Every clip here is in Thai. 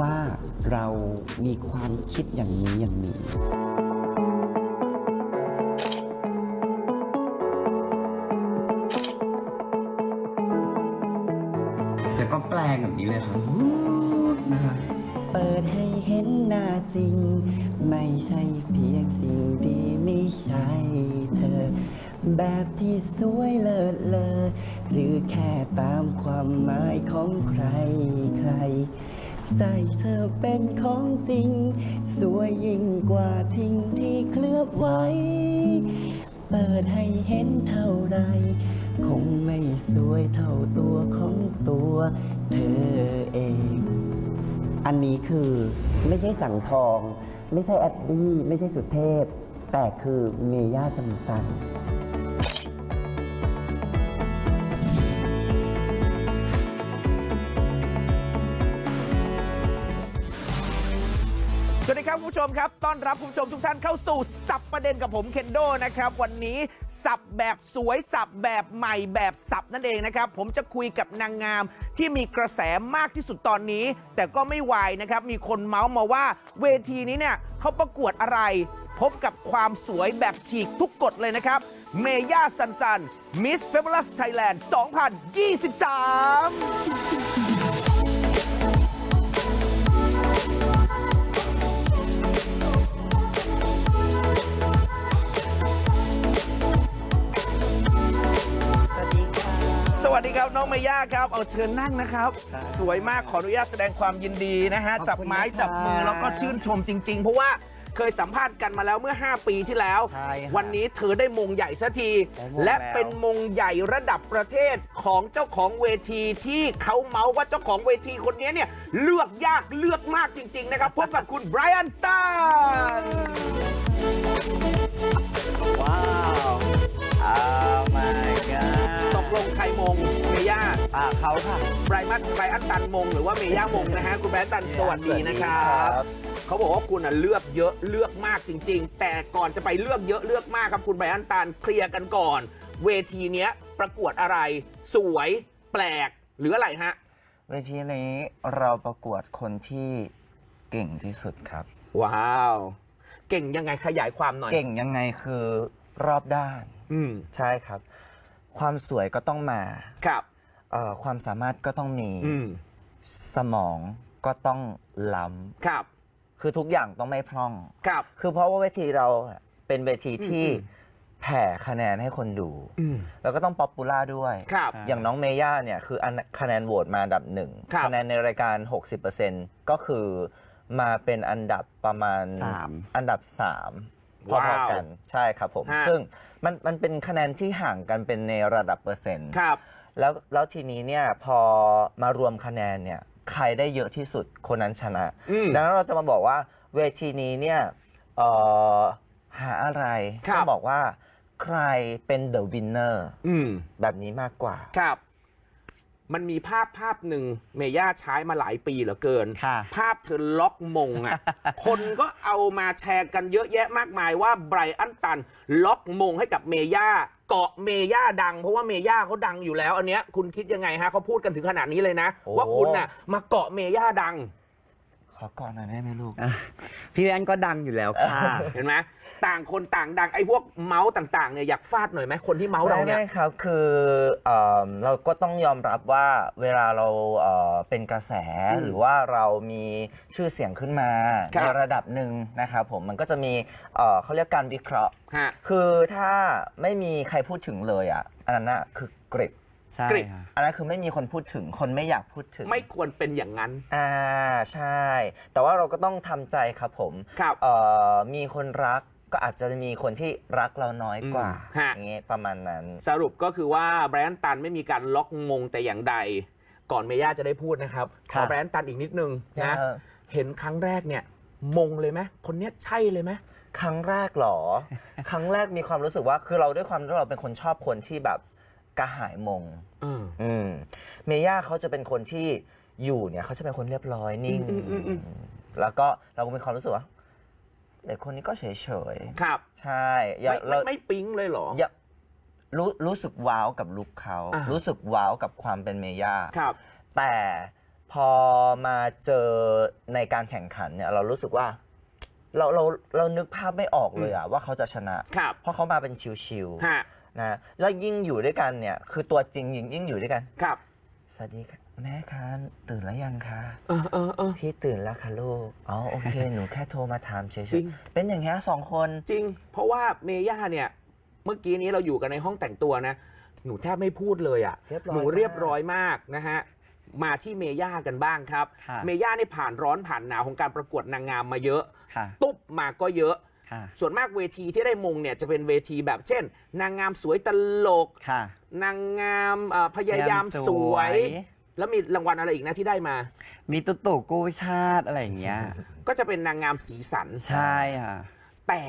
ว่าเรามีความคิดอย่างนี้อย่างนี้ แล้วก็แปลงแบบนี้เลยครับนะคะเปิดให้เห็นหน้าจริง ไม่ใช่เพียงสิ่งที่ไม่ใช่เธอ แบบที่ ใจเธอเป็นของจริง สวยยิ่งกว่าทิ้งที่เคลือบไว้ เปิดให้เห็นเท่าไร คงไม่สวยเท่าตัวของตัวเธอเอง อันนี้คือไม่ใช่สังทอง ไม่ใช่แอดดี้ ไม่ใช่สุเทพ แต่คือเมย่าซัมซัน สวัสดีครับคุณผู้ชมครับ ต้อนรับคุณผู้ชมทุกท่านเข้าสู่สับประเด็นกับผมเคนโดนะครับ วันนี้สับแบบสวยสับแบบใหม่แบบสับนั่นเองนะครับ ผมจะคุยกับนางงามที่มีกระแสมากที่สุดตอนนี้ แต่ก็ไม่วายนะครับ มีคนเมาส์มาว่าเวทีนี้เนี่ยเขาประกวดอะไร พบกับความสวยแบบฉีกทุกกฎเลยนะครับ เมย่าซันซันมิสเฟเบลัสไทยแลนด์ 2023 สวัสดีครับน้องเมย่าครับ เอาเชิญนั่งนะครับ ครับสวยมากขออนุญาตแสดงความยินดีนะฮะขอบคุณจับไม้นะครับจับมือแล้วก็ชื่นชมจริง ๆ เพราะว่าเคยสัมภาษณ์กันมาแล้วเมื่อ 5 ปีที่แล้ว ใช่ครับวันนี้เธอได้มงใหญ่สักที ได้มงและแล้ว เป็นมงใหญ่ระดับประเทศของเจ้าของเวทีที่เขาเมาส์ว่าเจ้าของเวทีคนนี้เนี่ยเลือกยากเลือกมากจริง ๆ นะครับพบกับคุณไบรอันตัน ว้าวอ้า อ่าเขาค่ะไบรอันไบรอันตันมง หรือว่าเมย่ามงนะฮะคุณไบรอันตันสวัสดีนะครับ เขาบอกว่าคุณอะเลือกเยอะเลือกมากจริง ๆ แต่ก่อนจะไปเลือกเยอะเลือกมากครับคุณไบรอันตันเคลียร์กันก่อน เวทีเนี้ยประกวดอะไร สวยแปลกหรืออะไรฮะเวทีนี้เราประกวดคนที่เก่งที่สุดครับ ว้าว เก่งยังไงขยายความหน่อยเก่งยังไงคือรอบด้าน อืมใช่ครับ ความสวยก็ต้องมา ครับ เอ่อความสามารถก็ต้องมีอืมสมองก็ต้องล้ครับำคือทุกอย่างต้องไม่พร่อง ครับ คือเพราะว่าเวทีเราเป็นเวทีที่อืมแผ่คะแนนให้คนดู อืม แล้วก็ต้องป๊อปปูล่าด้วย ครับอย่างน้องเมย่าเนี่ยคืออันคะแนนโหวตมาอันดับหนึ่งครับคะแนนในรายการ 60%ก็คือมาเป็นอันดับประมาณสาม อันดับ 3 พว้าอวๆ กันใช่ครับผมฮะซึ่งมันมันเป็นคะแนนที่ห่างกันเป็นในระดับเปอร์เซ็นต์ครับแล้วแล้วทีนี้เนี่ยพอมารวมคะแนนเนี่ยใครได้เยอะที่สุดคนนั้นชนะ อืมดังนั้นเราจะมาบอกว่าเวทีนี้เนี่ยเอ่อหาอะไรครับ ต้องบอกว่าใครเป็น the winner อืม แบบนี้มากกว่า ครับ มันมีภาพภาพหนึ่งเมย่าใช้มาหลายปีเหลือเกิน ค่ะ ภาพเธอล็อกมงอะ คนก็เอามาแชร์กันเยอะแยะมากมายว่าไบรอันตัน ล็อกมงให้กับเมย่า เกาะเมย่าดัง เพราะว่าเมย่าเขาดังอยู่แล้ว อันเนี้ยคุณคิดยังไงฮะเขาพูดกันถึงขนาดนี้เลยนะ โอ้ ว่าคุณน่ะมาเกาะเมย่าดังขอก่อนหน่อยได้ไหมลูก อะพี่แอนก็ดังอยู่แล้วค่ะ เห็นไหม ต่างคนต่างดังไอ้พวกเมาส์ต่างๆเนี่ยอยากฟาดหน่อยไหมคนที่เมาส์เราเนี่ยไม่ครับคือเอ่อเราก็ต้องยอมรับว่าเวลาเราเอ่อเป็นกระแสอืมหรือว่าเรามีชื่อเสียงขึ้นมาครับในระดับหนึ่งนะครับผมมันก็จะมีเอ่อเขาเรียกการวิเคราะห์ ฮะ คือถ้าไม่มีใครพูดถึงเลยอะอันนั้นน่ะคือกริบใช่กริบ ค่ะอันนั้นคือไม่มีคนพูดถึงคนไม่อยากพูดถึงไม่ควรเป็นอย่างนั้นอ่าใช่ แต่ว่าเราก็ต้องทำใจครับผม ครับ เอ่อมีคนรัก ก็อาจจะมีคนที่รักเราน้อยกว่าอืมฮะ อย่างเงี้ยประมาณนั้น สรุปก็คือว่าแบรนด์ตันไม่มีการล็อกมงแต่อย่างใด ก่อนเมย่าจะได้พูดนะครับขครัอบ แบรนด์ตันอีกนิดนึงนะเออเห็นครั้งแรกเนี่ยมงเลยไหมคนเนี้ยใช่เลยไหม ครั้งแรกเหรอ ครั้งแรกมีความรู้สึกว่าคือเราด้วยความที่เราเป็นคนชอบคนที่แบบกระหายมงเอออืมเมย่าเขาจะเป็นคนที่อยู่เนี่ยเขาจะเป็นคนเรียบร้อยนิ่งอืมอืมอืมแล้วก็เราก็มีความรู้สึกว่า เด็กคนนี้ก็เฉยเฉยๆครับ ใช่อย่าไม่เราไม่ไม่ปิ๊งเลยเหรอ อย่ารู้รู้สึกว้าวกับลุคเขา อ่ารู้ รู้สึกว้าวกับความเป็นเมย่า ครับ แต่พพอมาเจอในการแข่งขันเนี่ยเรารู้สึกว่า เราเราเรานึกภาพไม่ออกเลยอะว่าเขาจะชนะ ครับเพราะเขามาเป็นชิวฮะๆนะแล้วยิ่งอยู่ด้วยกันเนี่ย คือตัวจริงยิ่งยิ่งอยู่ด้วยกัน ครับ สวัสดีค่ะ แม่คะตื่นแล้วยังคะ เออเออเออ พี่ตื่นแล้วค่ะลูก อ๋อโอเค หนูแค่โทรมาถามเฉยจริง ๆ เป็นอย่างเงี้ยสองคน จริง เพราะว่าเมย่าเนี่ย เมื่อกี้นี้เราอยู่กันในห้องแต่งตัวนะ หนูแทบไม่พูดเลยอะ่ะเรียบร้อยหนูเรียบร้อยมากนะฮะ มาที่เมย่ากันบ้างครับ ค่ะ เมย่านี่ผ่านร้อนผ่านหนาวของการประกวดนางงามมาเยอะ ค่ะ ตุ๊บมาก็เยอะ ค่ะ ส่วนมากเวทีที่ได้มงเนี่ยจะเป็นเวทีแบบเช่น นางงามสวยตลก ค่ะ นางงามเอ่อพยายามสวย แล้วมีรางวัลอะไรอีกนะที่ได้มา มีตุ๊ตู่กู้ชาติอะไรอย่างเงี้ย ก็จะเป็นนางงามสีสัน ใช่ค่ะ แต่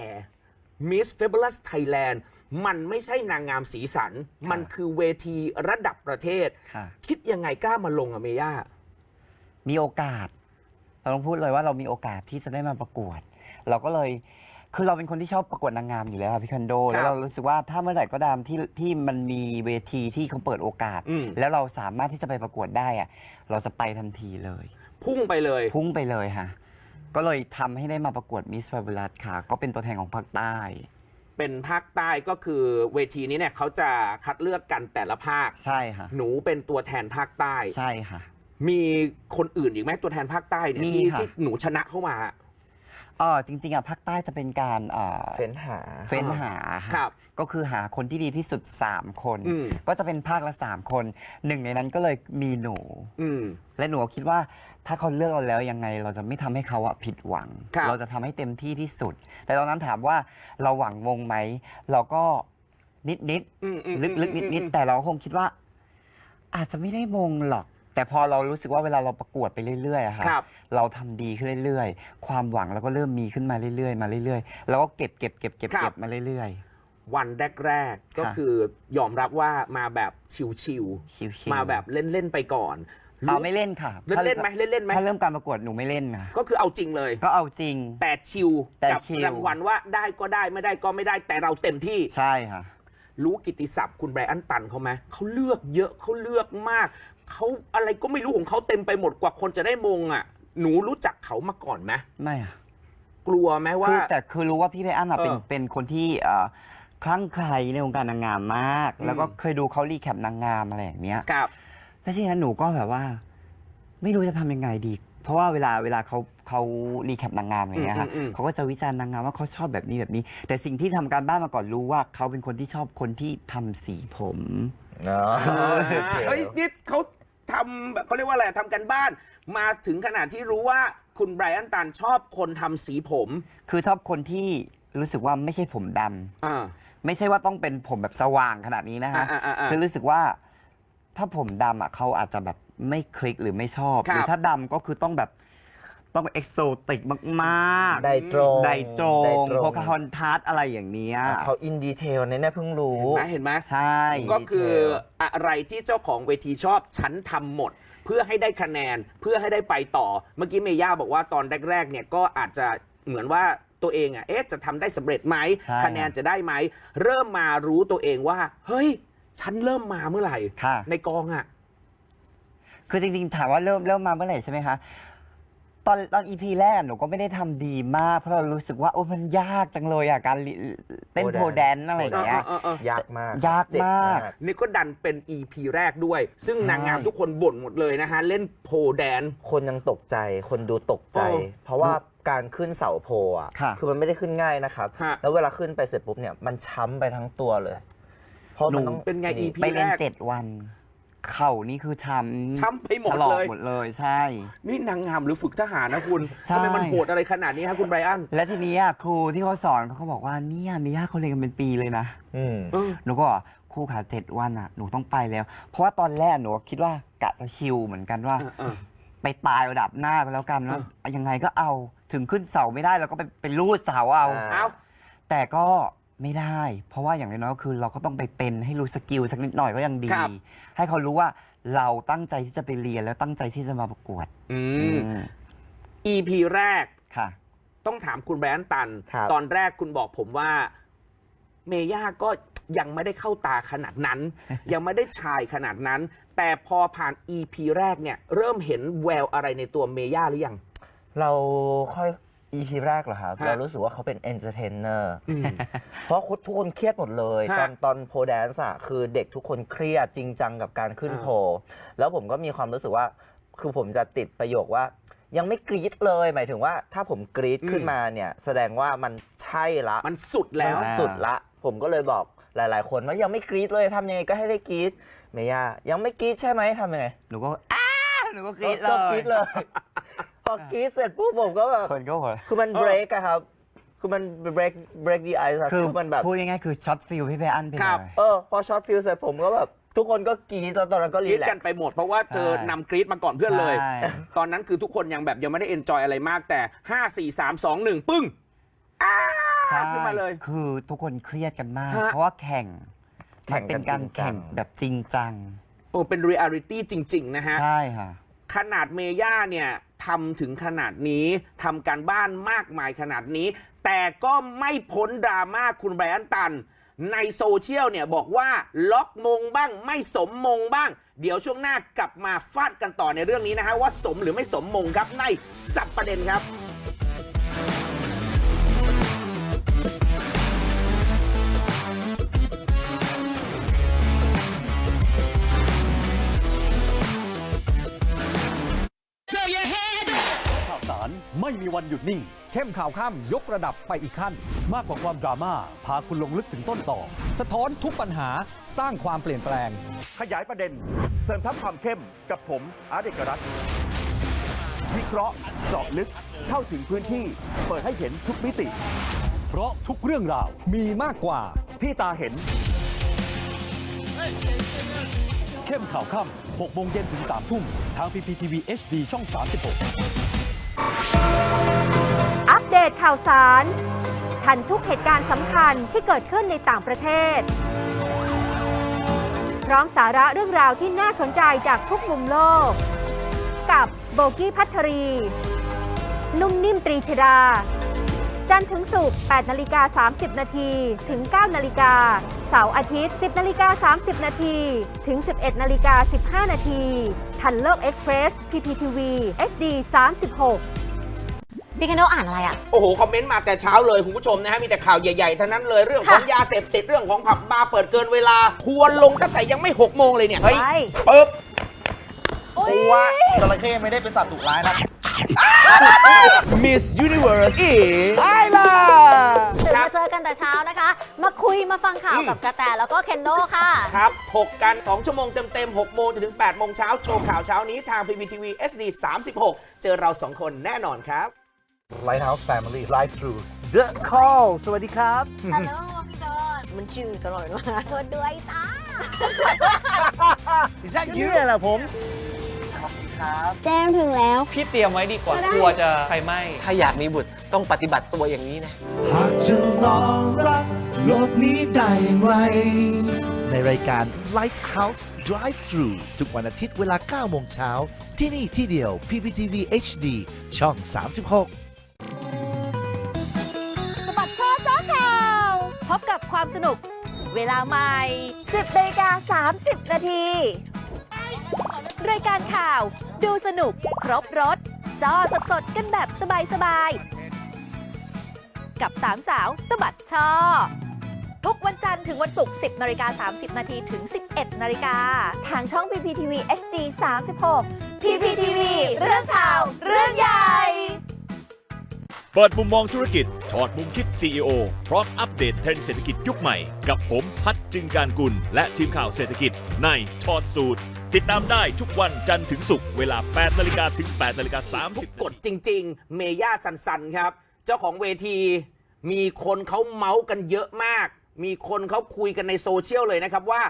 Miss Fabulous Thailand มันไม่ใช่นางงามสีสัน มันคือเวทีระดับประเทศ ค่ะ คิดยังไงกล้ามาลงอะเมย่า มีโอกาส เราต้องพูดเลยว่าเรามีโอกาสที่จะได้มาประกวด เราก็เลย คือเราเป็นคนที่ชอบประกวดนางงามอยู่แล้วอะพี่คันโด ครับแล้วเรารู้สึกว่าถ้าเมื่อไหร่ก็ตามที่ที่มันมีเวทีที่เขาเปิดโอกาส อืม แล้วเราสามารถที่จะไปประกวดได้อะเราจะไปทันทีเลย พุ่งไปเลย พุ่งไปเลยค่ะ ก็เลยทำให้ได้มาประกวดมิส s ฟ a b u l o u s ค่ะ ก็เป็นตัวแทนของภาคใต้ เป็นภาคใต้ก็คือเวทีนี้เนี่ยเขาจะคัดเลือกกันแต่ละภาค ใช่ค่ะ หนูเป็นตัวแทนภาคใต้ ใช่ค่ะ มีคนอื่นอีกไหมตัวแทนภาคใต้เนี่ยมีที่ค่ะ ที่หนูชนะเข้ามา อ๋อจริงๆอะภาคใต้จะเป็นการเอ่อเฟ้นหา เฟ้นหาครับก็คือหาคนที่ดีที่สุด 3 คน อืม ก็จะเป็นภาคละ 3 คนหนึ่งในนั้นก็เลยมีหนู อืม และหนูคิดว่าถ้าเขาเลือกเราแล้วยังไง เราจะไม่ทำให้เขาอะผิดหวัง ครับ เราจะทำให้เต็มที่ที่สุด แต่ตอนนั้นถามว่าเราหวังวงไหม เราก็นิดนิดๆอืมอืมลึกๆอืมนิดอืมๆแต่เราคงคิดว่า อาจจะไม่ได้มงหรอก แต่พอเรารู้สึกว่าเวลาเราประกวดไปเรื่อยๆอะค่ะครับ เราทำดีขึ้นเรื่อยๆ ความหวังเราก็เริ่มมีขึ้นมาเรื่อยๆ มาเรื่อยๆ แล้วก็เก็บเก็บเก็บเก็บครับเก็บมาเรื่อย วันแรก ๆ ก็ค่ะ คือยอมรับว่ามาแบบชิวๆชิวๆๆมาแบบเล่น ๆ ไปก่อน เอาไม่เล่นค่ะเล่นเล่นไหมเล่นเล่นไหม ถ้าเริ่มการประกวดหนูไม่เล่นนะก็คือเอาจริงเลย ก็เอาจริง แต่ชิวแต่กัชิล รางวัลว่าได้ก็ได้ไม่ได้ก็ไม่ได้แต่เราเต็มที่ ใช่ค่ะ รู้กิตติศัพท์คุณไบรอันตันเขาไหมเขาเลือกเยอะเขาเลือกมาก เขาอะไรก็ไม่รู้ของเขาเต็มไปหมดกว่าคนจะได้มงอะ หนูรู้จักเขามาก่อนไหมไม่อะกลัวไหมว่า คือแต่คือรู้ว่าพี่ไบรอันอะเป็นเออเป็นคนที่เอ่อคลั่งไคล้ในวงการนางงามมาก อืม แล้วก็เคยดูเขารีแคปนางงามอะไรอย่างเนี้ยกับ แล้วทีนั้นหนูก็แบบว่า ไม่รู้จะทำยังไงดี เพราะว่าเวลาเวลาเขาเขารีแคปนางงามอะไรอย่างเงี้ยค่ะอืมอืมอืม เขาก็จะวิจารณ์นางงามว่าเขาชอบแบบนี้แบบนี้ แต่สิ่งที่ทำการบ้านมาก่อนรู้ว่าเขาเป็นคนที่ชอบคนที่ทำสีผม เนาะเฮ้ยนี่เขาทำแบบเขาเรียกว่าอะไรทำกันบ้าน มาถึงขนาดที่รู้ว่าคุณไบรอันตันชอบคนทำสีผมคือชอบคนที่รู้สึกว่าไม่ใช่ผมดำอ่า ไม่ใช่ว่าต้องเป็นผมแบบสว่างขนาดนี้นะคะอ่าอ่าอ่าคือรู้สึกว่าถ้าผมดำอะเขาอาจจะแบบไม่คลิกหรือไม่ชอบ ครับ หรือถ้าดำก็คือต้องแบบ ต้องเอ็กโซติกมากๆ ไดตรงไดตรงไดโพคาฮอนทัสอะไรอย่างเนี้ยเขาอินดีเทลเนี่ยเนี่ยเพิ่งรู้เห็นไหมเห็นไหมใช่ ก็คือดีเทลอะไรที่เจ้าของเวทีชอบฉันทำหมด เพื่อให้ได้คะแนนเพื่อให้ได้ไปต่อ เมื่อกี้เมย่าบอกว่าตอนแรกๆเนี่ยก็อาจจะเหมือนว่าตัวเองอะเอ๊ะจะทำได้สำเร็จไหมใช่ คะแนนจะได้ไหม เริ่มมารู้ตัวเองว่า เฮ้ย ฉันเริ่มมาเมื่อไหร่ ค่ะ ในกองอะ คือจริงๆ ถามว่าเริ่มเริ่มมาเมื่อไหร่ใช่ไหมคะ ตอนตอนอีพีแรกหนูก็ไม่ได้ทำดีมาก เพราะเรารู้สึกว่าโอ้มันยากจังเลยอะการลิเต้นโพโพแดแดนนอะไรอย่างเงี้ยเออเออเออ ยากมากยากเจ็บ มาก นี่ก็ดันเป็น EP แรกด้วย ซึ่งใช่ นางงามทุกคนบ่นหมดเลยนะฮะ เล่นโพแดน คนยังตกใจ คนดูตกใจ โอ้เพราะว่าการขึ้นเสาโพลอะค่ะคือมันไม่ได้ขึ้นง่ายนะครับ ฮะ แล้วเวลาขึ้นไปเสร็จปุ๊บเนี่ยมันช้ำไปทั้งตัวเลย เพราะมันต้องเป็นไง EP ไปเรียนแรกเจ็ดวัน เข่านี่คือช้ำช้ำไปหมดถลอกเลย หมดเลยใช่ นี่นางงามหรือฝึกทหารนะคุณใช่ ทำไมมันโหดอะไรขนาดนี้ฮะคุณไบรอันและทีนี้อะครูที่เขาสอนเขาก็บอกว่าเนี่ยมีย่าเขาเรียนกันเป็นปีเลยนะ อืม เออ หนูก็บอกครูขาเจ็ดวันอะหนูต้องไปแล้ว เพราะว่าตอนแรกหนูคิดว่ากะจะชิลเหมือนกันว่า เออเออไปตายระดับหน้าก็แล้วกันแล้วยังไงก็เอาถึงขึ้นเสาไม่ได้เราก็ไปไปรูดเสาเอา อ่า เอาแต่ก็ ไม่ได้ เพราะว่าอย่างน้อยๆก็คือเราก็ต้องไปเป็นให้รู้สกิลสักนิดหน่อยก็ยังดี ครับ ให้เขารู้ว่าเราตั้งใจที่จะไปเรียนแล้วตั้งใจที่จะมาประกวดอืม อืม EP แรกค่ะ ต้องถามคุณแบรนด์ตัน ครับ ตอนแรกคุณบอกผมว่า เมย่าก็ยังไม่ได้เข้าตาขนาดนั้น ยังไม่ได้ชายขนาดนั้น แต่พอผ่าน EP แรกเนี่ย เริ่มเห็นแววอะไรในตัวเมย่าหรือยัง เราค่อย EP แรกเหรอครับฮะเรารู้สึกว่าเขาเป็นเอนเตอร์เทนเนอร์เพราะทุกคนเครียดหมดเลย ฮะตอนตอนโพแดนซ์อะคือเด็กทุกคนเครียดจริงจังกับการขึ้นอ่า โพลแล้วผมก็มีความรู้สึกว่า คือผมจะติดประโยคว่า ยังไม่กรี๊ดเลย หมายถึงว่าถ้าผมกรี๊ดขึ้นมาเนี่ย แสดงว่ามันใช่ละมันสุดแล้ว มันสุดละ ผมก็เลยบอกหลาย ๆ คนว่ายังไม่กรี๊ดเลยทำยังไงก็ให้ได้กรี๊ดเมย่ายังไม่กรี๊ดใช่ไหมทำยังไง หนูก็อ้าหนูก็กรี๊ดเลก็ยกรี๊ดเลย พอกรี๊ดเสร็จปุ๊บผมก็แบบคนก็หัวคือมันเออ break อะครับ คือมัน break break the ice อะคือคือมันแบบพูดง่ายๆคือช็อตฟิลพี่เพอันไปครับเลยเออพอช็อตฟิลเสร็จผมก็แบบ ทุกคนก็กรี๊ดแล้วตอนนั้นก็กรีรี๊ดแลกักนซ์ไปหมดเพราะว่าเธอใช่นำกรี๊ดมาก่อนเพื่อนเลย ใช่ ตอนนั้นคือทุกคนยังแบบยังไม่ได้เอนจอยอะไรมากแต่ 5 4 3 2 1 ปึ้งอ้าใช่ขึ้นมาเลย คือทุกคนเครียดกันมาก ฮะ เพราะว่าแข่งแข่มันงเป็กันนการจริงจัแข่งงแบบจริงจัง โอ้เป็นเรียลิตี้จริง ๆ นะฮะ ใช่ค่ะ ขนาดเมย่าเนี่ยทำถึงขนาดนี้ทำการบ้านมากมายขนาดนี้ แต่ก็ไม่พ้นดราม่าคุณไบรอันตัน ในโซเชียลเนี่ยบอกว่าล็อกมงบ้าง ไม่สมมงบ้าง เดี๋ยวช่วงหน้ากลับมาฟาดกันต่อในเรื่องนี้นะฮะว่าสมหรือไม่สมมงครับในสับประเด็นครับ ไม่มีวันหยุดนิ่ง เข้มข่าวข้ามยกระดับไปอีกขั้น มากกว่าความดราม่าพาคุณลงลึกถึงต้นต่อ สะท้อนทุกปัญหาสร้างความเปลี่ยนแปลง ขยายประเด็น เสริมทัพความเข้มกับผมอาร์ตเอกรัตน์วิเคราะห์เจาะลึกเข้าถึงพื้นที่ เปิดให้เห็นทุกมิติ เพราะทุกเรื่องราวมีมากกว่าที่ตาเห็น เข้มข่าวค่ำ6โมงเย็นถึง3ทุ่ม ทาง PPTV HD ช่อง 36 อัปเดตข่าวสาร ทันทุกเหตุการณ์สำคัญที่เกิดขึ้นในต่างประเทศ พร้อมสาระเรื่องราวที่น่าสนใจจากทุกมุมโลก กับโบกี้พัทรี นุ่มนิ่มตรีชดา จันทร์ถึงศุกร์8นาฬิกา30 นาทีถึง 9 นาฬิกา เสาร์อาทิตย์ 10นาฬิกา30 นาทีถึง 11นาฬิกา15 นาที ทันโลกเอ็กเพรส PPTV HD 36พี่กันโดอ่านอะไรอะ โอ้โห คอมเมนต์มาแต่เช้าเลย คุณผู้ชมนะฮะ มีแต่ข่าวใหญ่ๆ ทั้งนั้นเลย เรื่องของค่ะยาเสพติด เรื่องของผับบาร์เปิดเกินเวลาทวนลงตั้งแต่ยังไม่ 6 โมงเลยเนี่ย เฮ้ยไปปึ๊บตัวจระเข้ไม่ได้เป็นสัตว์ดุร้ายนะ Miss Universe อีไอล่ะตื่นครับมาเจอกันแต่เช้านะคะ มาคุยมาฟังข่าวอืมกับกระแตแล้วก็เคนโดค่ะ ครับถกกัน 2 ชั่วโมงเต็มๆ6โมงจนถึง8โมงเช้าโชว์ข่าวเช้านี้ทาง PPTV SD 36 เจอเรา 2 คนแน่นอนครับ Lighthouse Family Live Through The Call สวัสดีครับ ฮัลโหลพี่ดอนมันจืดตลอดมากคนด้วยจ้า Is that you เนี่ยแหละผม แจ้งถึงแล้ว พี่เตรียมไว้ดีกว่ากลัวจะไฟไหม้ถ้าอยากมีบุตรต้องปฏิบัติตัวอย่างนี้นะ หากจะลองรักโลกนี้ได้อย่างไร ในรายการ Lighthouse Drive Thru ทุกวันอาทิตย์เวลา9โมงเช้า ที่นี่ที่เดียว PPTV HD ช่อง 36สบัดช่อจ้าข่าว พบกับความสนุก เวลาใหม่ 10นาฬิกา30 นาที รายการข่าว ดูสนุก ครบรถจอสดๆกันแบบสบายๆ กับสามสาวสะบัดช่อ ทุกวันจันทร์ถึงวันศุกร์10นาฬิกา30 นาทีถึง 11นาฬิกาทางช่อง PPTV HD 36 PPTV เรื่องข่าว เรื่องใหญ่ เปิดมุมมองธุรกิจถอดมุมคิด CEO พร้อมอัปเดตเทรนด์เศรษฐกิจยุคใหม่ กับผมพัฒจึงการกุล และทีมข่าวเศรษฐกิจในถอดสูตร ติดตามได้ทุกวันจันทร์ถึงศุกร์เวลา 8นาฬิกาถึง8นาฬิกาทุก30กฎจริง ๆ เมย่าสันสันครับ เจ้าของเวที มีคนเขาเมาส์กันเยอะมาก มีคนเขาคุยกันในโซเชียลเลยนะครับว่า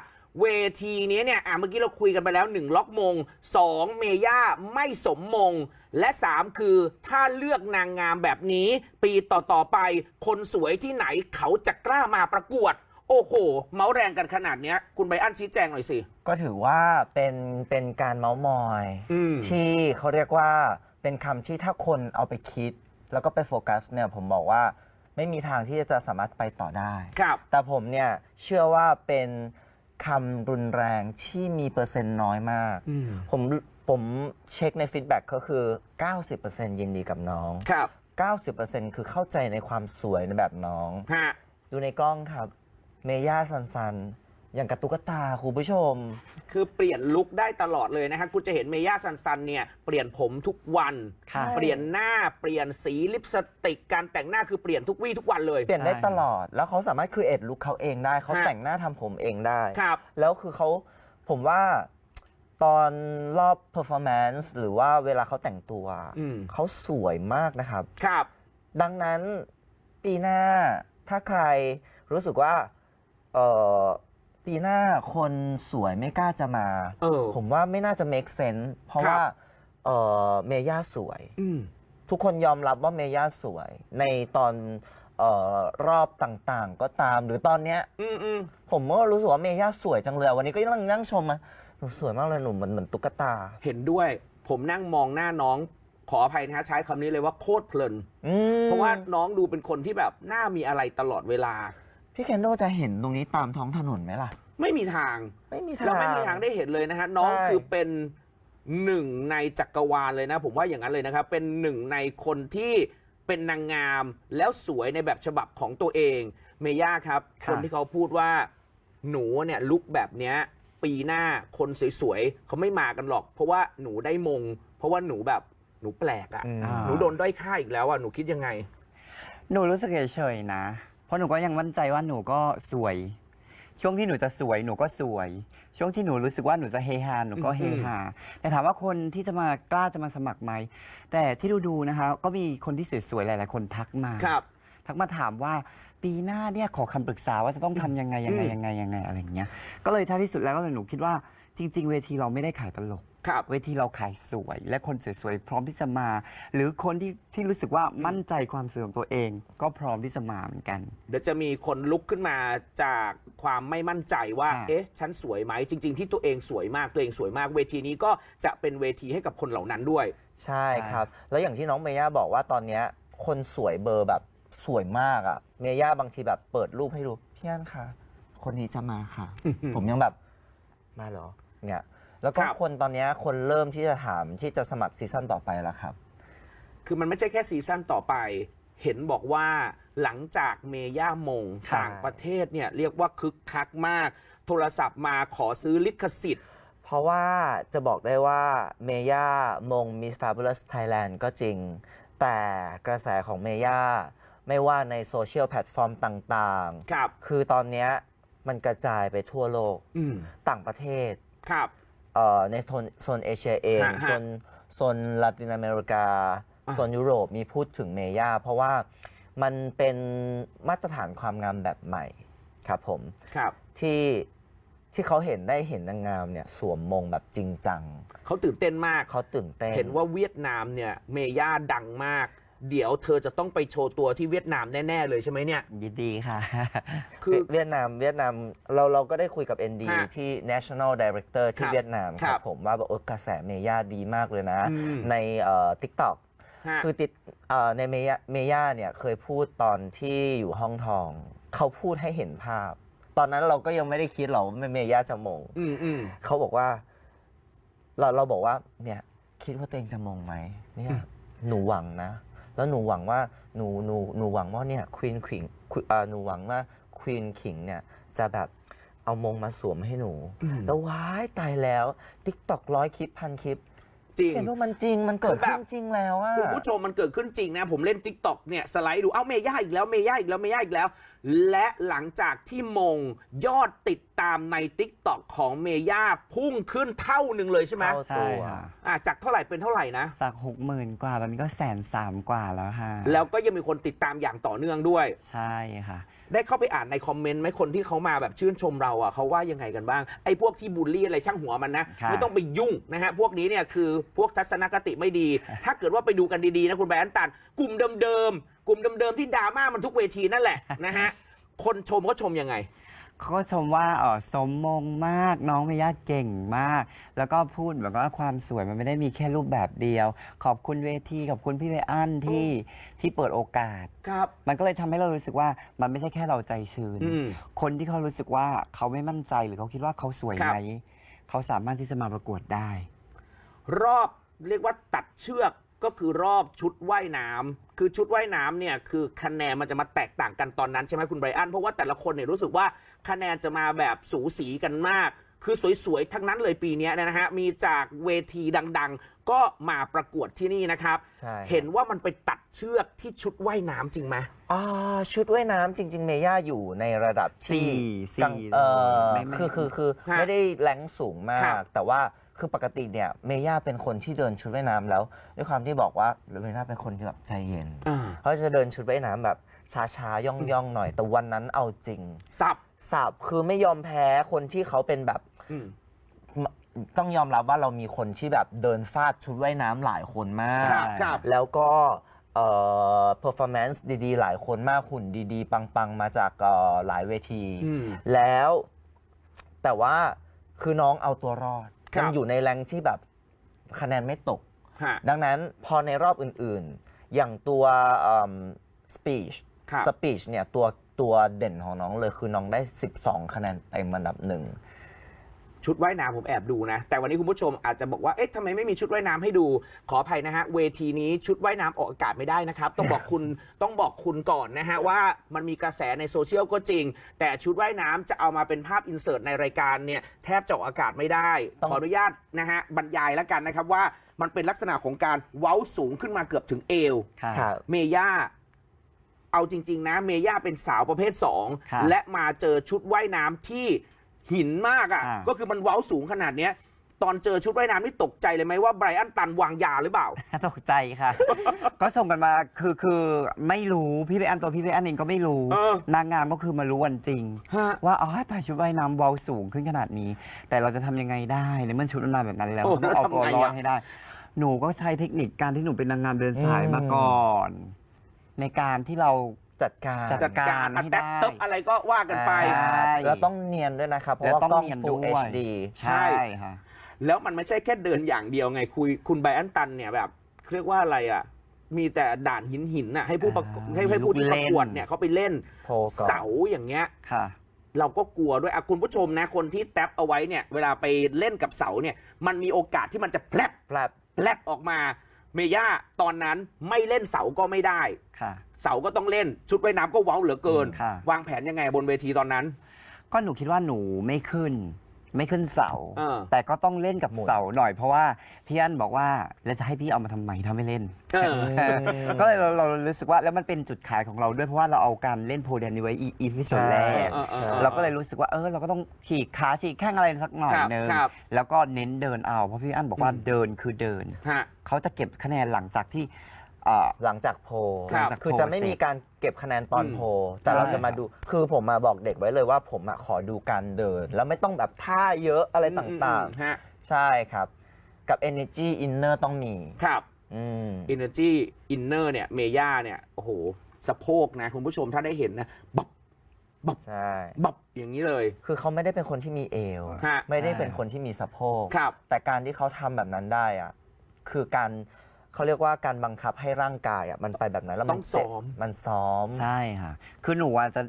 เวทีนี้เนี่ยอะเมื่อกี้เราคุยกันไปแล้ว 1 ล็อกมง 2 เมย่าไม่สมมง และ 3 คือถ้าเลือกนางงามแบบนี้ ปีต่อ ๆ ไป คนสวยที่ไหนเขาจะกล้ามาประกวด โอ้โห เมาส์แรงกันขนาดเนี้ย คุณไบรอันชี้แจงหน่อยสิ ก็ถือว่าเป็นเป็นการเมาส์มอย อืม ที่เขาเรียกว่าเป็นคำที่ถ้าคนเอาไปคิด แล้วก็ไปโฟกัสเนี่ยผมบอกว่าไม่มีทางที่จะสามารถไปต่อได้ ครับ แต่ผมเนี่ยเชื่อว่าเป็นคำรุนแรงที่มีเปอร์เซ็นต์น้อยมากผมผมเช็คในฟีดแบ็กก็คือ 90%ยินดีกับน้อง ครับ90%คือเข้าใจในความสวยในแบบน้อง ฮะดูในกล้องครับ เมย่าซันซันอย่างกับตุ๊กตาคุณผู้ชม คือเปลี่ยนลุคได้ตลอดเลยนะฮะคุณจะเห็นเมย่าซันซันเนี่ยเปลี่ยนผมทุกวัน ค่ะ เปลี่ยนหน้าเปลี่ยนสีลิปสติกการแต่งหน้าคือเปลี่ยนทุกวี่ทุกวันเลย เปลี่ยนได้ตลอด แล้วเขาสามารถครีเอทลุคเขาเองได้เขาฮะ แต่งหน้าทำผมเองได้ ครับ แล้วคือเขาผมว่าตอนรอบ performance หรือว่าเวลาเขาแต่งตัว อืม เขาสวยมากนะครับ ครับ ดังนั้นปีหน้าถ้าใครรู้สึกว่า เออปีหน้าคนสวยไม่กล้าจะมา เออ ผมว่าไม่น่าจะ make sense เพราะครับว่าเออเมย่าสวย อืม ทุกคนยอมรับว่าเมย่าสวย ในตอนเออรอบต่างๆ ก็ตามหรือตอนเนี้ย อืมอืมผมก็รู้สึกว่าเมย่าสวยจังเลย วันนี้ก็ยังนั่งชมมาหนูสวยมากเลยหนูเหมือนเหมือนตุ๊กตา เห็นด้วย ผมนั่งมองหน้าน้อง ขออภัยนะฮะใช้คำนี้เลยว่าโคตรเพลิน อืม เพราะว่าน้องดูเป็นคนที่แบบหน้ามีอะไรตลอดเวลา พี่เคนโดจะเห็นตรงนี้ตามท้องถนนไหมล่ะ ไม่มีทาง ไม่มีทาง เราไม่มีทางได้เห็นเลยนะฮะน้องใช่ คือเป็นหนึ่งในจักรวาลเลยนะ ผมว่าอย่างนั้นเลยนะครับ เป็นหนึ่งในคนที่เป็นนางงามแล้วสวยในแบบฉบับของตัวเอง เมย่าครับค่ะคนที่เขาพูดว่าหนูเนี่ยลุกแบบเนี้ยปีหน้าคนสวยๆเขาไม่มากันหรอก เพราะว่าหนูได้มง เพราะว่าหนูแบบหนูแปลกอะอืม หนูโดนด้อยค่าอีกแล้วอะหนูคิดยังไง หนูรู้สึกเฉยๆนะเพ ราะหนูก็ยังมั่นใจว่าหนูก็สวย ช่วงที่หนูจะสวยหนูก็สวย ช่วงที่หนูรู้สึกว่าหนูจะเฮฮาหนูก็เฮฮาแต่ถามว่าคนที่จะมากล้าจะมาสมัครไหมแต่ที่ดูดูๆนะคะ ก็มีคนที่สวยๆหลาย ๆ คนทักมา ครับ ทักมาถามว่าปีหน้าเนี่ยขอคำปรึกษาว่าจะต้องทำยังไงยังไงอืมยังไงยังไงอะไรอย่างเงี้ย ก็เลยท้ายที่สุดแล้วก็เลยหนูคิดว่าจริง ๆ เวทีเราไม่ได้ขายตลก ครับ เวทีเราขายสวย และคนสวยๆพร้อมที่จะมา หรือคนที่ที่รู้สึกว่ามั่นใจความสวยของตัวเอง ก็พร้อมที่จะมาเหมือนกัน เดี๋ยวจะมีคนลุกขึ้นมาจากความไม่มั่นใจว่า ค่ะ เอ๊ะ ฉันสวยไหม จริง ๆ ที่ตัวเองสวยมาก ตัวเองสวยมาก เวทีนี้ก็จะเป็นเวทีให้กับคนเหล่านั้นด้วย ใช่ครับ แล้วอย่างที่น้องเมย่าบอกว่าตอนเนี้ยคนสวยเบอร์แบบสวยมากอะเมย่าบางทีแบบเปิดรูปให้ดูพี่อันคะคนนี้จะมาค่ะ ผมยังแบบมาเหรอเนี่ย แล้วก็ครับ คนตอนเนี้ยคนเริ่มที่จะถามที่จะสมัครซีซั่นต่อไปแล้วครับ คือมันไม่ใช่แค่ซีซั่นต่อไป เห็นบอกว่าหลังจากเมย่ามงใช่ ต่างประเทศเนี่ยเรียกว่าคึกคักมาก โทรศัพท์มาขอซื้อลิขสิทธิ์ เพราะว่าจะบอกได้ว่าเมย่ามง Miss Fabulous Thailand ก็จริง แต่กระแสของเมย่าไม่ว่าในโซเชียลแพลตฟอร์มต่างครับ ๆ คือตอนเนี้ยมันกระจายไปทั่วโลก อืม ต่างประเทศ ครับ เอ่อในโซนโซนเอเชียเองฮะฮะโซนโซนลาตินอเมริกาอะโซนยุโรปมีพูดถึงเมย่าเพราะว่ามันเป็นมาตรฐานความงามแบบใหม่ครับผม ครับที่ที่เขาเห็นได้เห็นนางงามเนี่ยสวมมงแบบจริงจังเขาตื่นเต้นมาก เขาตื่นเต้น เห็นว่าเวียดนามเนี่ยเมย่าดังมาก เดี๋ยวเธอจะต้องไปโชว์ตัวที่เวียดนามแน่ ๆ เลยใช่ไหมเนี่ย ยินดีค่ะ คือเวียดนามเวียดนามเราเราก็ได้คุยกับ ND ฮะที่ National Director ที่ครับเวียดนามคครัรับบผมว่าแบบเออกระแสเมย่าดีมากเลยนะ อืม ในเอ่อ TikTok ฮะ คือติดเอ่อในเมย่าเมย่าเนี่ยเคยพูดตอนที่อยู่ห้องทอง เขาพูดให้เห็นภาพ ตอนนั้นเราก็ยังไม่ได้คิดหรอกว่าเมย่าจะมง อืมอืม เขาบอกว่า เราเราบอกว่า เนี่ย คิดว่าตัวเองจะมงไหมเนี่ยหนูหวังนะ แล้วหนูหวังว่าหนูหนูหนูหวังว่าเนี่ยควีนขิงหนูหวังว่าควีนขิงเนี่ยจะแบบเอามงมาสวมให้หนูอืมแล้วว้ายตายแล้ว ติ๊กตอกร้อยคลิปพันคลิป จริง เห็นว่ามันจริงมันเกิดคือแบขึ้บนจริงแล้วอะ คุณผู้ชมมันเกิดขึ้นจริงนะ ผมเล่น t ิ k t o k เนี่ยสไลด์ดู เอ้าเมย่าอีกแล้วเมย่าอีกแล้วเมย่าอีกแล้ว และหลังจากที่มงยอดติดตามใน t ิ k t o k ของเมย่าพุ่งขึ้นเท่าหนึ่งเลยใช่ไหมเท่า ใช่ตัวค่ะอะจากเท่าไหร่เป็นเท่าไหร่นะจากหกหมื่นกว่าตอนนี้ก็แสนสามกว่าแล้วค่ะแล้วก็ยังมีคนติดตามอย่างต่อเนื่องด้วย ใช่ค่ะ ได้เข้าไปอ่านในคอมเมนต์ไหมคนที่เขามาแบบชื่นชมเราอะเขาว่ายังไงกันบ้างไอ้พวกที่บูลลี่อะไรช่างหัวมันนะ ครับ ไม่ต้องไปยุ่งนะฮะ พวกนี้เนี่ยคือพวกทัศนคติไม่ดี ถ้าเกิดว่าไปดูกันดีๆนะคุณแบรนด์ตันกลุ่มเดิมๆกลุ่มเดิมๆที่ดราม่ามันทุกเวทีนั่นแหละนะฮะคนชมก็ชมยังไง เขาก็ชมว่าเออสมมงมากน้องเมย่าเก่งมาก แล้วก็พูดแบบว่าความสวยมันไม่ได้มีแค่รูปแบบเดียว ขอบคุณเวทีขอบคุณพี่ไบอันที่ที่เปิดโอกาส ครับ มันก็เลยทำให้เรารู้สึกว่ามันไม่ใช่แค่เราใจชื้น อืมคนที่เขารู้สึกว่าเขาไม่มั่นใจหรือเขาคิดว่าเขาสวยครับ ไหมเขาสามารถที่จะมาประกวดได้ รอบเรียกว่าตัดเชือก ก็คือรอบชุดว่ายน้ำคือชุดว่ายน้ำเนี่ยคือคะแนนมันจะมาแตกต่างกันตอนนั้นใช่ไหมคุณไบรอัน เพราะว่าแต่ละคนเนี่ยรู้สึกว่าคะแนนจะมาแบบสูสีกันมาก คือสวยๆ ทั้งนั้นเลยปีเนี้ยนะฮะ มีจากเวทีดังๆ ก็มาประกวดที่นี่นะครับใช่ครับเห็นว่ามันไปตัดเชือกที่ชุดว่ายน้ำจริงไหมอ่าชุดว่ายน้ำจริง ๆ เมย่าอยู่ในระดับที่สี่กลางสี่เออไม่ไม่คือคือคือฮะไม่ได้แรงสูงมาครักบแต่ว่า คือปกติเนี่ยเมย่าเป็นคนที่เดินชุดว่ายน้ำแล้ว ด้วยความที่บอกว่าเมย่าเป็นคนที่แบบใจเย็นอ่าเขาจะเดินชุดว่ายน้ำแบบช้าๆย่องๆหน่อยแต่วันนั้นเอาจริง สับ สับคือไม่ยอมแพ้คนที่เขาเป็นแบบอืมต้องยอมรับว่าเรามีคนที่แบบเดินฟาดชุดว่ายน้ำหลายคนมาก ครับครับแล้วก็เอ่อ performance ดีๆ หลายคนมากหุ่นดีๆ ปังๆ มาจากเอ่อหลายเวที อืม แล้วแต่ว่าคือน้องเอาตัวรอด ครับ ยังอยู่ในแรงที่แบบคะแนนไม่ตก ฮะ ดังนั้นพอในรอบอื่นๆ อย่างตัวสปีชครับสปีชเนี่ยตัวตัวเด่นของน้องเลยคือน้องได้ 12 คะแนนเต็มอันดับหนึ่ง ชุดว่ายน้ำผมแอบดูนะ แต่วันนี้คุณผู้ชมอาจจะบอกว่าเอ๊ะทำไมไม่มีชุดว่ายน้ำให้ดู ขออภัยนะฮะ เวทีนี้ชุดว่ายน้ำออกอากาศไม่ได้นะครับ ต้องบอกคุณ ต้องบอกคุณก่อนนะฮะ ว่ามันมีกระแสในโซเชียลก็จริง แต่ชุดว่ายน้ำจะเอามาเป็นภาพอินเสิร์ตในรายการเนี่ยแทบจะออกอากาศไม่ได้ ต้อง ขออนุญาตนะฮะบรรยายแล้วกันนะครับว่ามันเป็นลักษณะของการเว้าสูงขึ้นมาเกือบถึงเอวค่ะครับ เมย่าเอาจริง ๆ นะ เมย่าเป็นสาวประเภทครับ2 และมาเจอชุดว่ายน้ำที่ หินมากอะ่ะ อ่า ก็คือมันเว้าสูงขนาดเนี้ย ตอนเจอชุดว่ายน้ำนี่ตกใจเลยไหมว่าไบรอันตันวางยาหรือเปล่า ตกใจค่ะ ก็ส่งกันมาคือคือไม่รู้พี่ไบอันตัวพี่ไบอันเองก็ไม่รู้ เออ นางงามก็คือมารู้วันจริง ฮะ ว่าอ๋อแต่ชุดว่ายน้ำเวาสูงขึ้นขนาดนี้ แต่เราจะทำยังไงได้ในเมื่อชุดมันมาแบบนั้นแล้วโอ้ต้องเอาตัวแล้วทำไงรอดอะ ให้ได้ หนูก็ใช้เทคนิคการที่หนูเป็นนางงามเดินสายอืมมาก่อน ในการที่เรา จัดการจัดการอะให้แตะได้ตึ๊บอะไรก็ว่ากันไป ใช่ แล้วต้องเนียนด้วยนะครับ เพราะแล้วว่าต้องกล้อง เนียน Full ด้วย HD ใช่ค่ะแล้วมันไม่ใช่แค่เดินอย่างเดียวไงคุยคุณไบรอันตันเนี่ยแบบเรียกว่าอะไรอะ มีแต่ด่านหินหินๆน่ะให้ผู้ประกอ่าให้ให้ผู้ที่ลูกปเล่ระนกวดเนี่ยเขาไปเล่นโพลก่อน เสาอย่างเงี้ย ค่ะ เราก็กลัวด้วยอะคุณผู้ชมนะคนที่แท็บเอาไว้เนี่ย เวลาไปเล่นกับเสาเนี่ย มันมีโอกาสที่มันจะแผลบแปลบ แผลบออกมา เมย่าตอนนั้นไม่เล่นเสาก็ไม่ได้ ค่ะ เสาก็ต้องเล่นชุดว่ายน้ำก็เว้าเหลือเกินค่ะ วางแผนยังไงบนเวทีตอนนั้น ก็หนูคิดว่าหนูไม่ขึ้น ไม่ขึ้นเสา เออ แต่ก็ต้องเล่นกับหมุนเสาหน่อยเพราะว่าพี่อันบอกว่าแล้วจะให้พี่เอามาทำไมถ้าไม่เล่น เออ ก็เลยเราเรารู้สึกว่าแล้วมันเป็นจุดขายของเราด้วยเพราะว่าเราเอาการเล่นโพแดนนี้ไว้อีอีพิโซดแรกเออเออเออเราก็เลยรู้สึกว่าเออเราก็ต้องฉีกขาฉีกแข้งอะไรสักหน่อยครับนึงครับ แล้วก็เน้นเดินเอาเพราะพี่อันบอกว่าอืมเดินคือเดิน ฮะ เขาจะเก็บคะแนนหลังจากที่เอ่อหลังจากโพลครับ คือจะไม่มีการเก็บคะแนนตอนอืมโพลแต่เราจะมาดู คือผมมาบอกเด็กไว้เลยว่าผมอะขอดูการเดิน แล้วไม่ต้องแบบท่าเยอะอะไรต่างอืมฮะๆ ใช่ครับ กับ energy inner ต้องมี ครับ อืม Energy Inner เนี่ยเมย่าเนี่ยโอ้โหสะโพกนะ คุณผู้ชมถ้าได้เห็นนะบับใช่ บับอย่างนี้เลย คือเขาไม่ได้เป็นคนที่มีเอว ฮะ ไม่ได้เป็นคนที่มีสะโพก ครับ แต่การที่เขาทำแบบนั้นได้อะคือการ เขาเรียกว่าการบังคับให้ร่างกายอะมันไปแบบนั้นแล้วมันต้องซ้อม เจ็บมันซ้อม ใช่ค่ะ คือหนูอาจจะ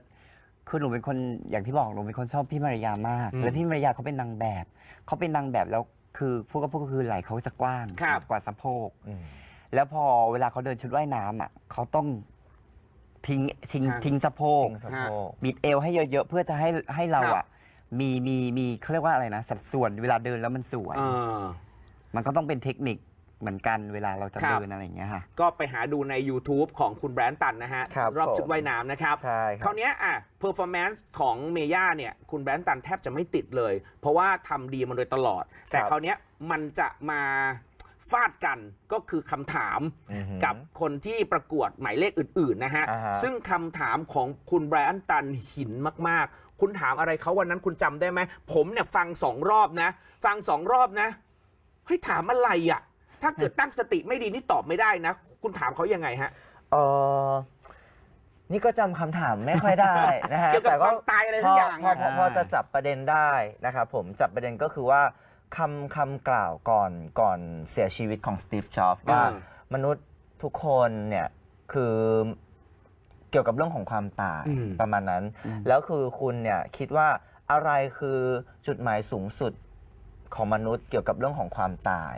คือหนูเป็นคนอย่างที่บอกหนูเป็นคนชอบพี่มารยามาก อืมแล้วพี่มารยาเขาเป็นนางแบบ เขาเป็นนางแบบแล้วคือพูดก็พูดก็คือไหล่เขาจะกว้างครับ กว่าสะโพก อืม แล้วพอเวลาเขาเดินชุดว่ายน้ำอะเขาต้องทิ้งทิ้งครับทิ้งสะโพก ทิ้งสะโพกบีบเอวให้เยอะๆ เพื่อจะให้ให้เราครับ อะ มีมีมีเขาเรียกว่าอะไรนะ สัดส่วนเวลาเดินแล้วมันสวย เออ มันก็ต้องเป็นเทคนิค เหมือนกันเวลาเราจะครับ เดินอะไรอย่างเงี้ยค่ะ ก็ไปหาดูใน YouTube ของคุณแบรนด์ตันนะฮะครับรอบผมชุดว่ายน้ำนะครับใช่คครัราบ วเนี้ยอะเพอร์ฟอร์แมนซ์ของเมย่าเนี่ย คุณแบรนด์ตันแทบจะไม่ติดเลย เพราะว่าทำดีมาโดยตลอด แต่คราวเนี้ยมันจะมาฟาดกันก็คือคำถาม อือหือ กับคนที่ประกวดหมายเลขอื่น ๆ นะฮะ อ่าฮะ ซึ่งคำถามของคุณแบรนด์ตันหินมาก ๆ คุณถามอะไรเขาวันนั้นคุณจำได้ไหม ผมเนี่ยฟังสองรอบนะ ฟังสองรอบนะ เฮ้ย ถามอะไรอะ ถ้าเกิดตั้งสติไม่ดีนี่ตอบไม่ได้นะ คุณถามเขายังไงฮะ เออนี่ก็จำคำถามไม่ค่อยได้นะฮะเกี่ยวกับแต่ความตายอะไรสักอย่างพออะพอพอจะจับประเด็นได้นะครับผมจับประเด็นก็คือว่าคำคำกล่าวก่อนก่อนเสียชีวิตของสตีฟจ็อบส์ว่าอืม มนุษย์ทุกคนเนี่ยคือเกี่ยวกับเรื่องของความตายอืม ประมาณนั้น แล้วคือคุณเนี่ยคิดว่าอะไรคือจุดหมายสูงสุดของมนุษย์เกี่ยวกับเรื่องของความตาย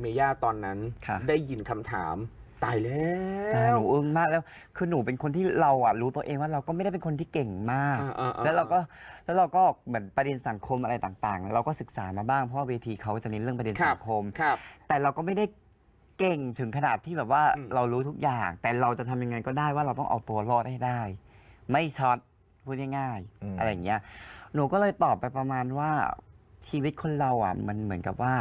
เมย่าตอนนั้นค่ะ ได้ยินคำถามตายแล้ใช่วหนูอึ้งมากแล้ว คือหนูเป็นคนที่เราอะรู้ตัวเองว่าเราก็ไม่ได้เป็นคนที่เก่งมาก อ่าอ่าอ่าแล้วเราก็แล้วเราก็เหมือนประเด็นสังคมอะไรต่างๆ เราก็ศึกษามาบ้างเพราะว่าเวทีเขาจะเน้นเรื่องประเด็นครัสับงคม ครับ แต่เราก็ไม่ได้เก่งถึงขนาดที่แบบว่าอืม เรารู้ทุกอย่าง แต่เราจะทำยังไงก็ได้ว่าเราต้องเอาตัวรอดให้ได้ ไม่ช็อตพูดง่ายอืม ๆอะไรอย่างเงี้ยหนูก็เลยตอบไปประมาณว่าชีวิตคนเราอะมันเหมือนกับว่า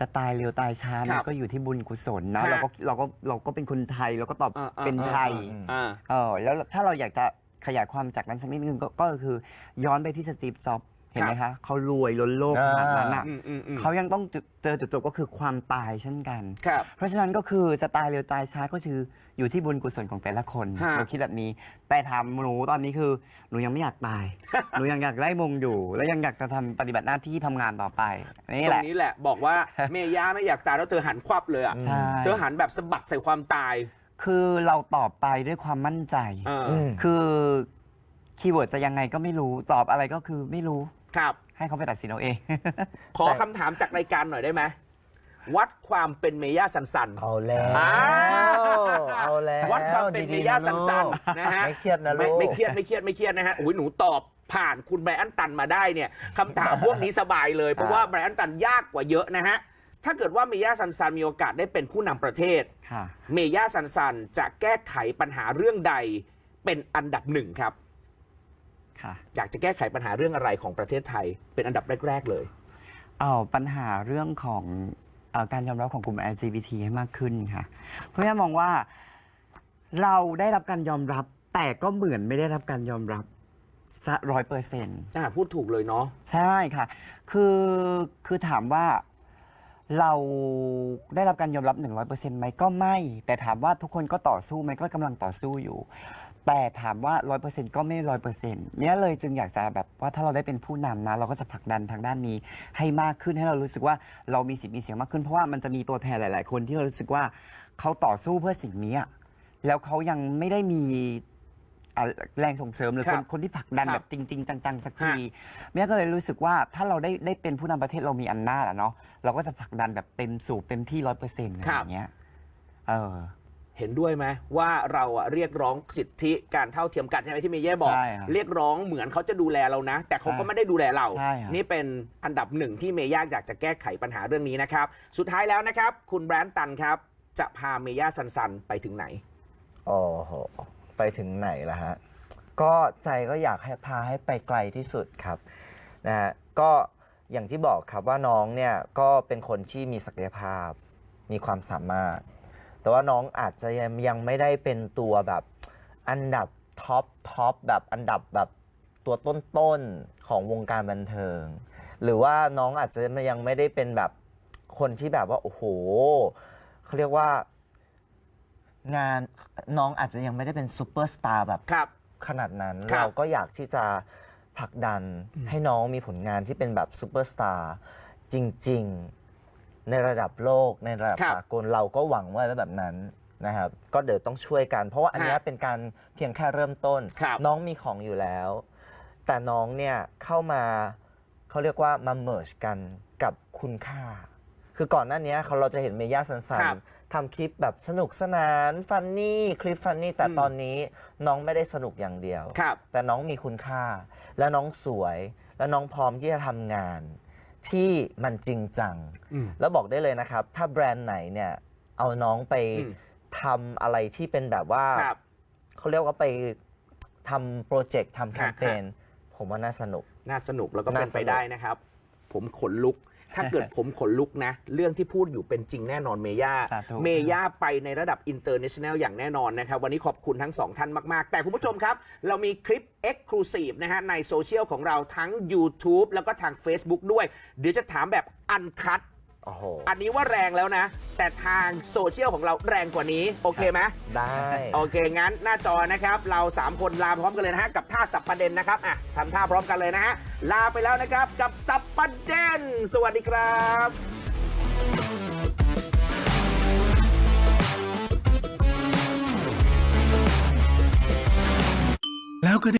จะตายเร็วตายช้าคมัรันบก็อยู่ที่บุญกุศลนะฮะเราก็เราก็เราก็เป็นคนไทยเราก็ตอบอ่าอ่าเป็นไทยอ่า เออแล้วถ้าเราอยากจะขยายความจากนั้นสักนิดนึงก็ก็คือย้อนไปที่สตีฟจ็อบส์ เห็นไหมคะเขารวยล้นโลกขนาดนั้นอะอืมอืมอืมเขายังต้องเจอจุดจบก็คือความตายเช่นกันครับเพราะฉะนั้นก็คือจะตายเร็วตายช้าก็คืออยู่ที่บุญกุศลของแต่ละคนฮะหนูคิดแบบนี้ แต่ถามหนูตอนนี้คือหนูยังไม่อยากตาย หนูยังอยากไล่มงอยู่ แล้วยังอยากจะทำปฏิบัติหน้าที่ทำงานต่อไปนี่ตแหรละงนี้แหละบอกว่าเมย่าไม่อยากตายแล้วเธอหันควับเลยอะใช่เธอหันแบบสะบัดใส่ความตาย คือเราตอบไปด้วยความมั่นใจเอออืมคือคีย์เวิร์ดจะยังไงก็ไม่รู้ตอบอะไรก็คือไม่รู้ ครับ ให้เขาไปตัดสินเอาเอง ขอคำถามจากรายการหน่อยได้ไหมวัดความเป็นเมย่าสันสัน เอาแล้ว อ้าว เอาแล้ววัดความเป็นเมดีๆย่านะสันสันลูกนะฮะไม่เครียดนะลูไม่กไม่เครียดไม่เครียดไม่เครียดนะฮะโอ้ยหนูตอบผ่านคุณไบรอันตันมาได้เนี่ยคำถามพวกนี้สบายเลย เพราะว่าไบรอันตันยากกว่าเยอะนะฮะ ถ้าเกิดว่าเมย่าสันสันมีโอกาสได้เป็นผู้นำประเทศ ค่ะ เมย่าสันสันจะแก้ไขปัญหาเรื่องใดเป็นอันดับหนึ่งครับค่ะ อยากจะแก้ไขปัญหาเรื่องอะไรของประเทศไทย เป็นอันดับแรก ๆ เลยเอาปัญหาเรื่องของเออการยอมรับของกลุ่ม LGBT ให้มากขึ้นค่ะ เพราะฉะนั้นมองว่าเราได้รับการยอมรับ แต่ก็เหมือนไม่ได้รับการยอมรับสัร้อยเปอร์เซ็นต์อ่าพูดถูกเลยเนาะใช่ค่ะ คือคือถามว่า เราได้รับการยอมรับ 100%ไหมก็ไม่ แต่ถามว่าทุกคนก็ต่อสู้ไหมก็กำลังต่อสู้อยู่ แต่ถามว่า 100%ก็ไม่ร้อยเปอร์เซ็นต์เนี่ยเลยจึงอยากจะแบบว่าถ้าเราได้เป็นผู้นำนะ เราก็จะผลักดันทางด้านนี้ให้มากขึ้นให้เรารู้สึกว่าเรามีสิทธิ์มีเสียงมากขึ้นเพราะว่ามันจะมีตัวแทนหลาย ๆ คนที่เรารู้สึกว่าเขาต่อสู้เพื่อสิ่งนี้อะแล้วเขายังไม่ได้มี อะแรงส่งเสริมหรือคครันบคนที่ผลักดันครับแบบจริง ๆ จังๆสักทีฮะ เมียก็เลยรู้สึกว่าถ้าเราได้ได้เป็นผู้นำประเทศเรามีอำนาจอะเนาะเราก็จะผลักดันแบบเต็มสูบเต็มที่ร้อยเปอร์เซ็นต์อะไรอย่างเงี้ยเออ เห็นด้วยไหมว่าเราอะเรียกร้องสิทธิการเท่าเทียมกันใช่ไหมที่เมเย่บอก ใช่ครับเรียกร้องเหมือนเขาจะดูแลเรานะ แต่เขาก็ใช่ไม่ได้ดูแลเรา ใช่ครับ นี่เป็นอันดับหนึ่งที่เมย่าอยากจะแก้ไขปัญหาเรื่องนี้นะครับ สุดท้ายแล้วนะครับ คุณแบรนด์ตันครับ จะพาเมย่าซันซันไปถึงไหน โอ้โห ไปถึงไหนล่ะฮะ ก็ใจก็อยากให้พาให้ไปไกลที่สุดครับนะฮะก็อย่างที่บอกครับว่าน้องเนี่ยก็เป็นคนที่มีศักยภาพ มีความสามารถ แต่ว่าน้องอาจจะยังยังไม่ได้เป็นตัวแบบอันดับท็อปท็อปแบบอันดับแบบตัวต้นๆของวงการบันเทิง หรือว่าน้องอาจจะยังไม่ได้เป็นแบบคนที่แบบว่าโอ้โหเขาเรียกว่า งานน้องอาจจะยังไม่ได้เป็นซูเปอร์สตาร์แบบครับ ขนาดนั้น ครับเราก็อยากที่จะผลักดันให้น้องมีผลงานที่เป็นแบบซูเปอร์สตาร์จริง ๆ ในระดับโลกในระดับครับสากลเราก็หวังว่าแบบนั้นนะครับ ก็เดี๋ยวต้องช่วยกัน เพราะว่าอันเนี้ยฮะเป็นการเพียงแค่เริ่มต้น ครับ น้องมีของอยู่แล้ว แต่น้องเนี่ยเข้ามาเขาเรียกว่ามาเมิร์ชกันกับคุณค่า คือก่อนหน้านี้เขาเราจะเห็นเมย่าสันสัคนรับ ทำคลิปแบบสนุกสนานฟันนี่คลิปฟันนี่แต่อืมตอนนี้น้องไม่ได้สนุกอย่างเดียว ครับ แต่น้องมีคุณค่า และน้องสวย และน้องพร้อมที่จะทำงาน ที่มันจริงจัง อืม แล้วบอกได้เลยนะครับ ถ้าแบรนด์ไหนเนี่ยเอาน้องไปอืม ทำอะไรที่เป็นแบบว่า ครับ เขาเรียกว่าไปทำโปรเจกต์ทำแคมเปญฮะผมว่าน่าสนุก น่าสนุกแล้วก็เป็นน่าสนุก ไปได้นะครับ ผมขนลุก ถ้าเกิดผมขนลุกนะ เรื่องที่พูดอยู่เป็นจริงแน่นอนเมย่าสาธุ เมย่าไปในระดับอินเตอร์เนชั่นแนลอย่างแน่นอนนะครับ วันนี้ขอบคุณทั้งสองท่านมาก ๆ แต่คุณผู้ชมครับ เรามีคลิป Exclusive นะฮะในโซเชียลของเราทั้ง YouTube แล้วก็ทาง Facebook ด้วย เดี๋ยวจะถามแบบอันคัด อันนี้ว่าแรงแล้วนะ แต่ทางโซเชียลของเราแรงกว่านี้ โอเคไหมได้ โอเค งั้นหน้าจอนะครับ เรา 3 คนลาพร้อมกันเลยนะฮะ กับท่าสับประเด็นนะครับอะทำท่าพร้อมกันเลยนะฮะ ลาไปแล้วนะครับ กับสับประเด็น สวัสดีครับแล้วก็